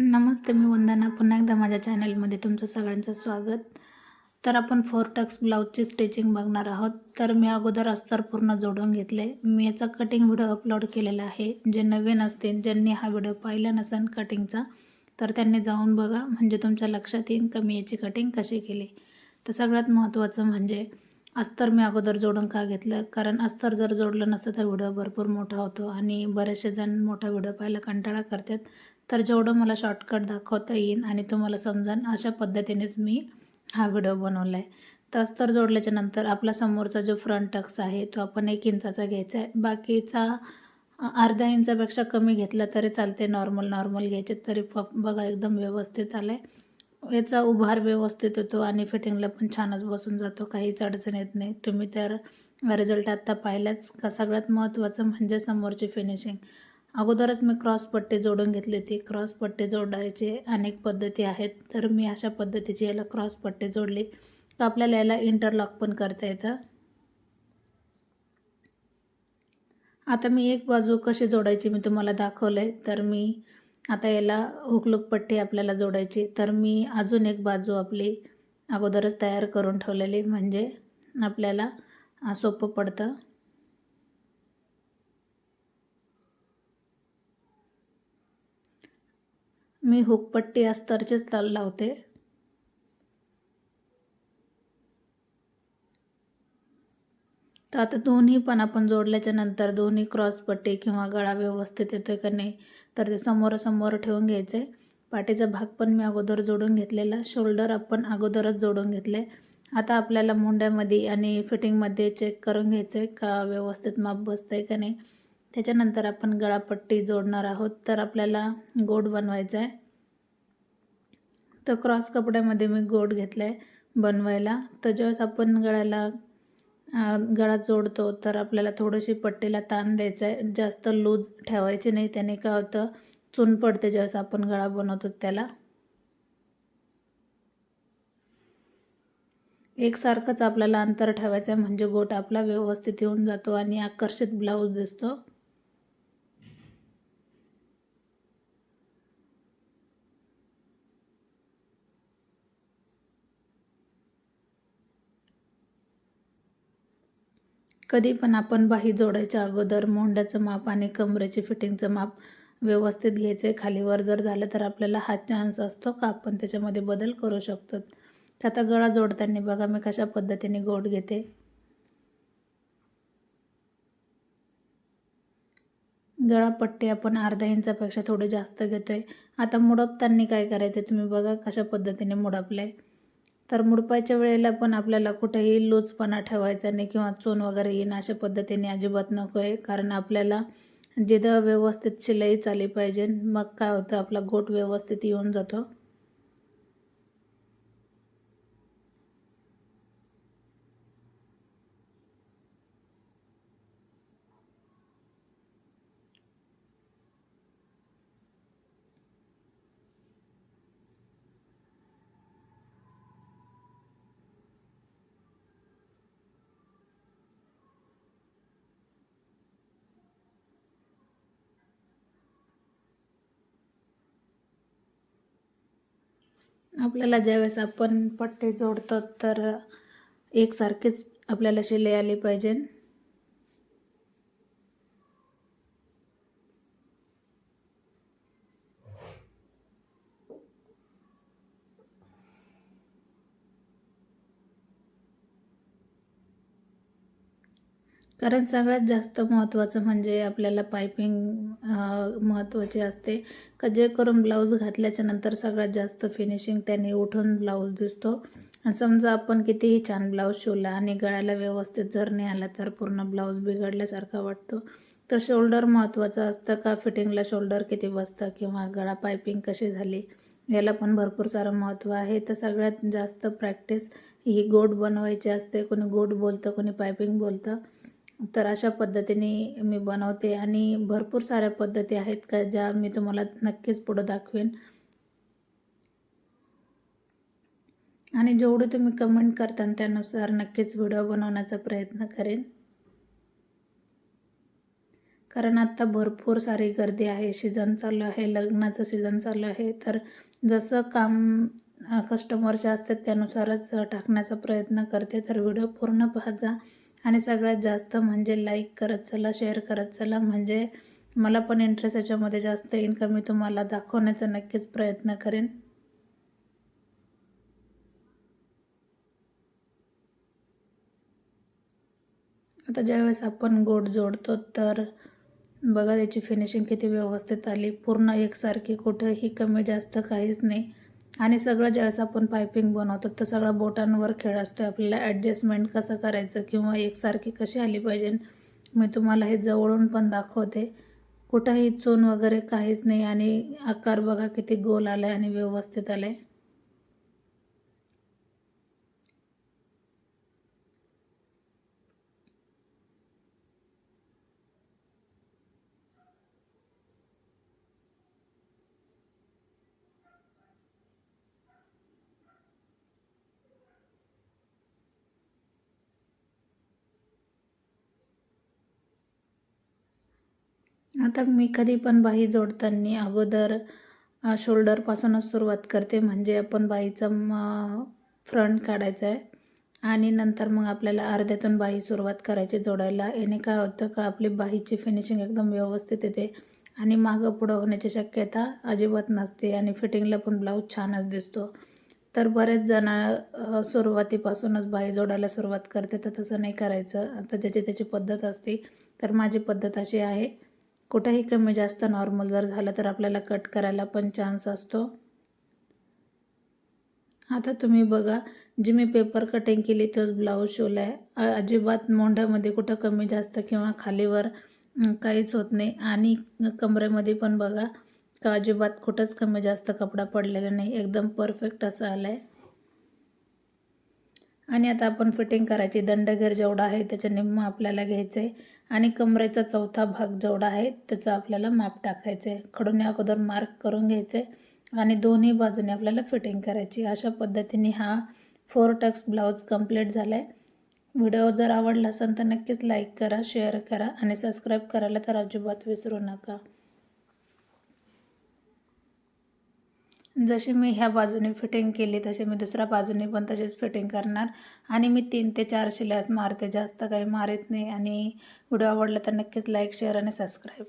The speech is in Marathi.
नमस्ते मी वंदना. पुन्हा एकदा माझ्या चॅनलमध्ये तुमचं सगळ्यांचं स्वागत. तर आपण फोर टक्स ब्लाऊजची स्टिचिंग बघणार आहोत. तर मी अगोदर अस्तर पूर्ण जोडून घेतले. मी याचा कटिंग व्हिडिओ अपलोड केलेला आहे. जे नवीन असतील ज्यांनी हा व्हिडिओ पाहिला नसेल कटिंगचा तर त्यांनी जाऊन बघा. म्हणजे तुमच्या लक्षात येईल का मी याची कटिंग कशी केली. तर सगळ्यात महत्त्वाचं म्हणजे अस्तर मी अगोदर जोडून का घेतलं? कारण अस्तर जर जोडलं नसतं तर व्हिडिओ भरपूर मोठा होतो आणि बरेचसे जण मोठा व्हिडिओ पाहायला कंटाळा करतात. तर जेवढं मला शॉर्टकट दाखवता येईल आणि तुम्हाला समजेल अशा पद्धतीनेच मी हा व्हिडिओ बनवला आहे तर अस्तर जोडल्याच्या नंतर आपला समोरचा जो फ्रंट टक्स आहे तो आपण एक इंचाचा घ्यायचा आहे. बाकीचा अर्धा इंचापेक्षा कमी घेतला तरी चालते नॉर्मल नॉर्मल घ्यायचे तरी फ बघा एकदम व्यवस्थित आलं आहे याचा उभार व्यवस्थित होतो आणि फिटिंगला पण छानच बसून जातो. काहीच अडचण येत नाही. तुम्ही तर रिझल्ट आत्ता पाहिलाच का? सगळ्यात महत्त्वाचं म्हणजे समोरची फिनिशिंग अगोदरच मी क्रॉस पट्टी जोडून घेतली होती. क्रॉस पट्टी जोडायचे अनेक पद्धती आहेत. तर मी अशा पद्धतीची याला क्रॉस पट्टी जोडली. तर आपल्याला याला इंटरलॉक पण करता येतं. आता मी एक बाजू कशी जोडायची मी तुम्हाला दाखवलं आहे तर मी आता याला हुकलूक पट्टी आपल्याला जोडायची. तर मी अजून एक बाजू आपली अगोदरच तयार करून ठेवलेली म्हणजे आपल्याला सोपं पडतं. मी हुकपट्टी अस्तरचेच तल लावते. तर आता दोन्ही पण आपण जोडल्याच्या नंतर दोन्ही क्रॉसपट्टी किंवा गळा व्यवस्थित येतोय का नाही तर ते समोरासमोर ठेवून घ्यायचं. आहे पाठीचा भाग पण मी अगोदर जोडून घेतलेला शोल्डर आपण अगोदरच जोडून घेतले. आता आपल्याला मुंड्यामध्ये आणि फिटिंगमध्ये चेक करून घ्यायचं आहे का व्यवस्थित माप बसतं आहे का नाही. त्याच्यानंतर आपण गळापट्टी जोडणार आहोत तर आपल्याला गोड बनवायचा आहे तर क्रॉस कपड्यामध्ये मी गोड घेतला आहे बनवायला. तर ज्यावेळेस आपण गळ्याला गळा जोडतो तर आपल्याला थोडीशी पट्टीला ताण द्यायचा आहे. जास्त लूज ठेवायची नाही. त्याने काय होतं? चून पडते ज्यावेळेस आपण गळा बनवतो त्याला. एकसारखंच आपल्याला अंतर ठेवायचं आहे. म्हणजे गोट आपला व्यवस्थित येऊन जातो आणि आकर्षित ब्लाऊज दिसतो. कधी पण आपण बाही जोडायच्या अगोदर मोंड्याचं माप आणि कमरेची फिटिंगचं माप व्यवस्थित घ्यायचं आहे खालीवर जर झालं तर आपल्याला हा चान्स असतो का? आपण त्याच्यामध्ये बदल करू शकतो आता गळा जोडताना बघा मी कशा पद्धतीने गोड घेते. गळापट्टी आपण अर्धा इंचापेक्षा थोडी जास्त घेतो आहे आता मुडपताना काय करायचं तुम्ही बघा कशा पद्धतीने मुडपलं आहे तर मुडपायच्या वेळेला पण आपल्याला कुठेही लोचपणा ठेवायचा नाही किंवा चोन वगैरे येईन अशा पद्धतीने अजिबात नको आहे. कारण आपल्याला जिथं व्यवस्थित शिलाई चाली पाहिजे मग काय होतं आपला गोट व्यवस्थित येऊन जातो. आपल्याला ज्यावेळेस आपण पट्टे जोडतो तर एकसारखेच आपल्याला शिलाई आली पाहिजे. कारण सगळ्यात जास्त महत्त्वाचं म्हणजे आपल्याला पायपिंग महत्त्वाची असते. का जे करून ब्लाऊज घातल्याच्या नंतर सगळ्यात जास्त फिनिशिंग त्याने उठून ब्लाऊज दिसतो. आणि समजा आपण कितीही छान ब्लाऊज शिवला आणि गळ्याला व्यवस्थित जर नाही आला तर पूर्ण ब्लाऊज बिघडल्यासारखा वाटतो. तर शोल्डर महत्त्वाचं असतं का? फिटिंगला शोल्डर किती बसतं किंवा गळा पायपिंग कशी झाली? याला पण भरपूर सारं महत्त्व आहे. तर सगळ्यात जास्त प्रॅक्टिस ही गोड बनवायची असते. कोणी गोड बोलतं कोणी पायपिंग बोलतं. तर अशा पद्धतीने मी बनवते आणि भरपूर साऱ्या पद्धती आहेत का ज्या मी तुम्हाला नक्कीच पुढं दाखवेन. आणि जेवढे तुम्ही कमेंट करता त्यानुसार नक्कीच व्हिडिओ बनवण्याचा प्रयत्न करेन. कारण आत्ता भरपूर सारी गर्दी आहे सीझन चालू आहे लग्नाचं सीझन चालू आहे. तर जसं काम कस्टमरचे असतात त्यानुसारच टाकण्याचा प्रयत्न करते. तर व्हिडिओ पूर्ण पाहत जा. आणि सगळ्यात जास्त म्हणजे लाईक करत चला शेअर करत चला. म्हणजे मला पण इंटरेस्ट याच्यामध्ये जास्त येईन का मी तुम्हाला दाखवण्याचा नक्कीच प्रयत्न करेन. आता ज्यावेळेस आपण गोड जोडतो तर बघा त्याची फिनिशिंग किती व्यवस्थित आली. पूर्ण एकसारखी कुठंही कमी जास्त काहीच नाही. आणि सगळं ज्यावेळेस आपण पायपिंग बनवतो तर सगळा बोटांवर खेळ असतो आपल्याला ॲडजस्टमेंट कसं करायचं किंवा एकसारखी कशी आली पाहिजे मी तुम्हाला हे जवळून पण दाखवते. कुठंही चून वगैरे काहीच नाही आणि आकार बघा किती गोल आला आहे आणि व्यवस्थित आला आहे आता मी कधी पण बाही जोडताना अगोदर शोल्डरपासूनच सुरुवात करते. म्हणजे आपण बाईचा फ्रंट काढायचा आहे आणि नंतर मग आपल्याला अर्ध्यातून बाही सुरुवात करायची जोडायला. याने काय होतं का आपली बाहीची फिनिशिंग एकदम व्यवस्थित येते. आणि मागं पुढं होण्याची शक्यता अजिबात नसते. आणि फिटिंगला पण ब्लाऊज छानच दिसतो. तर बरेच जण सुरुवातीपासूनच बाई जोडायला सुरुवात करते तर तसं नाही करायचं. आता ज्याची त्याची पद्धत असते तर माझी पद्धत अशी आहे. कुठंही कमी जास्त नॉर्मल जर झालं तर आपल्याला कट करायला पण चान्स असतो. आता तुम्ही बघा जी मी पेपर कटिंग केली तोच ब्लाऊज शिवला आहे अजिबात मोंढ्यामध्ये कुठं कमी जास्त किंवा खालीवर काहीच होत नाही. आणि कमरेमध्ये पण बघा का अजिबात कुठंच कमी जास्त कपडा पडलेला नाही. एकदम परफेक्ट असं आलं आहे आणि आता आपण फिटिंग करायची. दंडघेर जेवढा आहे त्याच्या निम्म आपल्याला घ्यायचं. आहे आणि कमरेचा चौथा भाग जेवढा आहे त्याचा आपल्याला माप टाकायचं. आहे खडून अगोदर मार्क करून घ्यायचं. आहे आणि दोन्ही बाजूने आपल्याला फिटिंग करायची. अशा पद्धतीने हा फोर टक्स ब्लाऊज कंप्लीट झाला आहे व्हिडिओ जर आवडला असेल तर नक्कीच लाईक करा शेअर करा आणि सबस्क्राईब करायला तर अजिबात विसरू नका. जशी मी ह्या बाजूने फिटिंग केली तशी मी दुसऱ्या बाजूने पण तशीच फिटिंग करणार. आणि मी तीन ते चार शिल्यास मारते जास्त काही मारत नाही. आणि व्हिडिओ आवडला तर नक्कीच लाईक शेअर आणि सबस्क्राईब